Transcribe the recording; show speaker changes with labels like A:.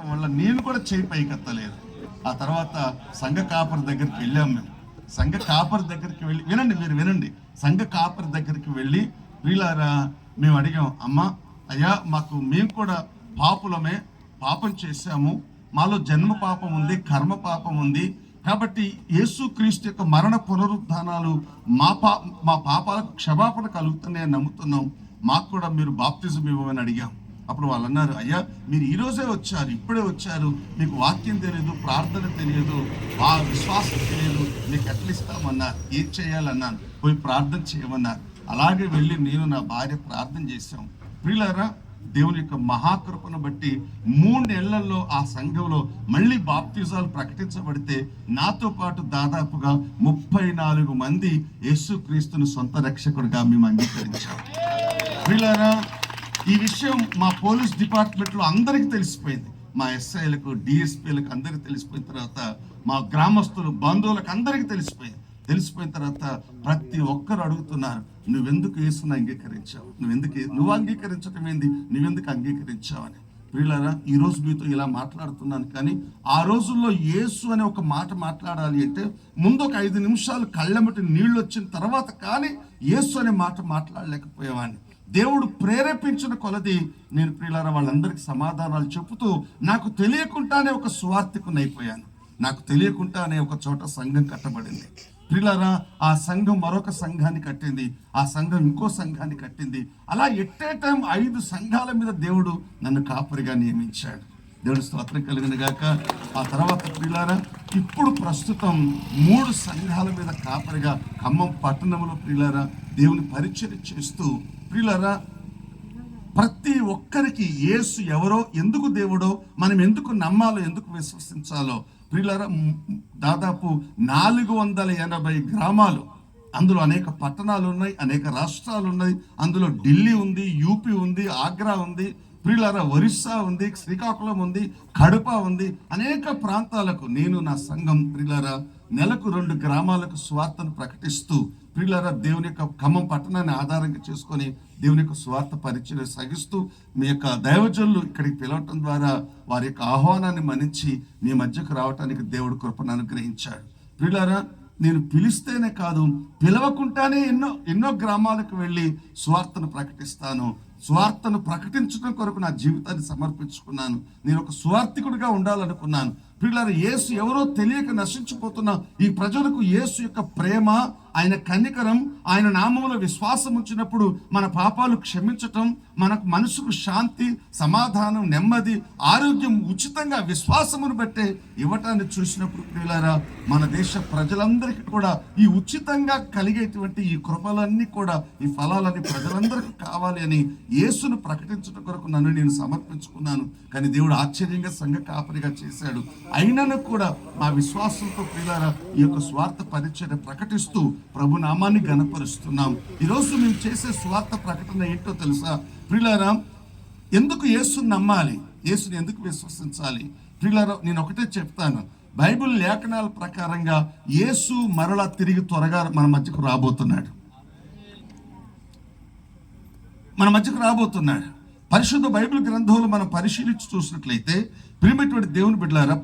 A: వల్ల నేను కూడా చేయి పైకెత్తలేదు ఆ తర్వాత సంఘ కాపర్ దగ్గరికి వెళ్ళాం మేము. సంఘ కాపర్ దగ్గరికి వెళ్ళి వినండి మీరు వినండి. సంఘ కాపర్ దగ్గరికి వెళ్ళి వీళ్ళారా మేము అడిగాం అమ్మా అయ్యా మాకు మేము కూడా పాపులమే పాపం చేశాము. మాలో జన్మ పాపం ఉంది కర్మ పాపం ఉంది. కాబట్టి యేసు క్రీస్తు యొక్క మరణ పునరుద్ధానాలు మా పా మా పాపాలకు క్షమాపణ కలుగుతున్నాయని నమ్ముతున్నాం. మాకు కూడా మీరు బాప్తిజం ఇవ్వమని అడిగాం. అప్పుడు వాళ్ళు అన్నారు అయ్యా మీరు ఈరోజే వచ్చారు ఇప్పుడే వచ్చారు. మీకు వాక్యం తెలియదు ప్రార్థన తెలియదు ఆ విశ్వాసం తెలియదు. మీకు ఎట్లిస్తామన్నారు ఏం చేయాలన్నాను పోయి ప్రార్థన చేయమన్నారు అలాగే వెళ్ళి నేను నా భార్య ప్రార్థన చేశాం. ప్రియులారా దేవుని యొక్క మహాకృపను బట్టి మూడు నెలల్లో ఆ సంఘంలో మళ్ళీ బాప్తిజాలు ప్రకటించబడితే నాతో పాటు దాదాపుగా ముప్పై నాలుగు మంది యేసుక్రీస్తును సొంత రక్షకుడిగా మేము అంగీకరించాం. వీళ్ళారా ఈ విషయం మా పోలీస్ డిపార్ట్మెంట్లో అందరికీ అందరికి తెలిసిపోయింది. మా ఎస్ఐలకు డిఎస్పీలకు అందరికి తెలిసిపోయిన తర్వాత మా గ్రామస్తులు బంధువులకు అందరికీ తెలిసిపోయింది. తెలిసిపోయిన తర్వాత ప్రతి ఒక్కరు అడుగుతున్నారు నువ్వెందుకు యేసుని అంగీకరించావు? నువ్వెందుకు నువ్వు అంగీకరించడం ఏంది? నువ్వెందుకు అంగీకరించావు అని ఈరోజు మీతో ఇలా మాట్లాడుతున్నాను కానీ ఆ రోజుల్లో యేసు అనే ఒక మాట మాట్లాడాలి అంటే ముందు ఒక ఐదు నిమిషాలు కళ్ళెమటి నీళ్ళు వచ్చిన తర్వాత కానీ యేసు అనే మాట మాట్లాడలేకపోయేవాడిని. దేవుడు ప్రేరేపించిన కొలది నేను ప్రియులారా వాళ్ళందరికీ సమాధానాలు చెబుతూ నాకు తెలియకుండానే ఒక స్వార్థికునైపోయాను నాకు తెలియకుండానే ఒక చోట సంఘం కట్టబడింది. ప్రిలారా ఆ సంఘం మరొక సంఘాన్ని కట్టింది ఆ సంఘం ఇంకో సంఘాన్ని కట్టింది. అలా ఎట్టే టైం ఐదు సంఘాల మీద దేవుడు నన్ను కాపరిగా నియమించాడు. దేవుడు స్తోత్రం కలిగిన గాక. ఆ తర్వాత ప్రిలారా ఇప్పుడు ప్రస్తుతం మూడు సంఘాల మీద కాపరిగా ఖమ్మం పట్టణంలో ప్రిలారా దేవుని పరిచయం చేస్తూ ప్రియులరా ప్రతి ఒక్కరికి యేసు ఎవరో ఎందుకు దేవుడో మనం ఎందుకు నమ్మాలో ఎందుకు విశ్వసించాలో ప్రియులరా దాదాపు నాలుగు వందల ఎనభై గ్రామాలు అందులో అనేక పట్టణాలు ఉన్నాయి అనేక రాష్ట్రాలు ఉన్నాయి అందులో ఢిల్లీ ఉంది యూపీ ఉంది ఆగ్రా ఉంది ప్రియులారా ఒరిస్సా ఉంది శ్రీకాకుళం ఉంది కడప ఉంది అనేక ప్రాంతాలకు నేను నా సంఘం ప్రియులారా నెలకు రెండు గ్రామాలకు స్వార్థను ప్రకటిస్తూ ప్రియులారా దేవుని యొక్క ఖమ్మం పట్టణాన్ని ఆధారంగా చేసుకొని దేవుని యొక్క స్వార్థ పరిచయం సాగిస్తూ మీ యొక్క దైవజనులు ఇక్కడికి పిలవటం ద్వారా వారి యొక్క ఆహ్వానాన్ని మన్నించి మీ మధ్యకు రావటానికి దేవుడు కృపను అనుగ్రహించాడు. ప్రియులారా నేను పిలిస్తేనే కాదు పిలవకుండానే ఎన్నో ఎన్నో గ్రామాలకు వెళ్ళి స్వార్థను ప్రకటిస్తాను. స్వార్థను ప్రకటించడం కొరకు నా జీవితాన్ని సమర్పించుకున్నాను. నేను ఒక స్వార్థికుడిగా ఉండాలనుకున్నాను. పిల్లలు యేసు ఎవరో తెలియక నశించిపోతున్న ఈ ప్రజలకు యేసు యొక్క ప్రేమ ఆయన కన్నికరం ఆయన నామములో విశ్వాసం ఉంచినప్పుడు మన పాపాలు క్షమించటం మనకు మనసుకు శాంతి సమాధానం నెమ్మది ఆరోగ్యం ఉచితంగా విశ్వాసమును బట్టే ఇవ్వటాన్ని చూసినప్పుడు ప్రియులారా మన దేశ ప్రజలందరికీ కూడా ఈ ఉచితంగా కలిగేటువంటి ఈ కృపలన్నీ కూడా ఈ ఫలాలన్నీ ప్రజలందరికీ కావాలి అని యేసును ప్రకటించడం కొరకు నన్ను నేను సమర్పించుకున్నాను. కానీ దేవుడు ఆశ్చర్యంగా సంఘ కాపరిగా చేశాడు. అయినను కూడా మా విశ్వాసంతో ప్రియులారా ఈ యొక్క స్వార్థ పరిచయం ప్రకటిస్తూ ప్రభు నామాన్ని గనపరుస్తున్నాం ఈరోజు మేము చేసే స్వార్థ ప్రకటన ఏంటో తెలుసా? ప్రియులారా ఎందుకు యేసుని నమ్మాలి? యేసుని ఎందుకు విశ్వసించాలి? ప్రియులారా నేను ఒకటే చెప్తాను. బైబిల్ లేఖనాల ప్రకారంగా యేసు మరలా తిరిగి త్వరగా మన మధ్యకు రాబోతున్నాడు. మన మధ్యకు రాబోతున్నాడు. పరిశుద్ధ బైబిల్ గ్రంథంలో మనం పరిశీలించి చూసినట్లయితే ప్రియమైనటువంటి దేవుని బిడ్డలారా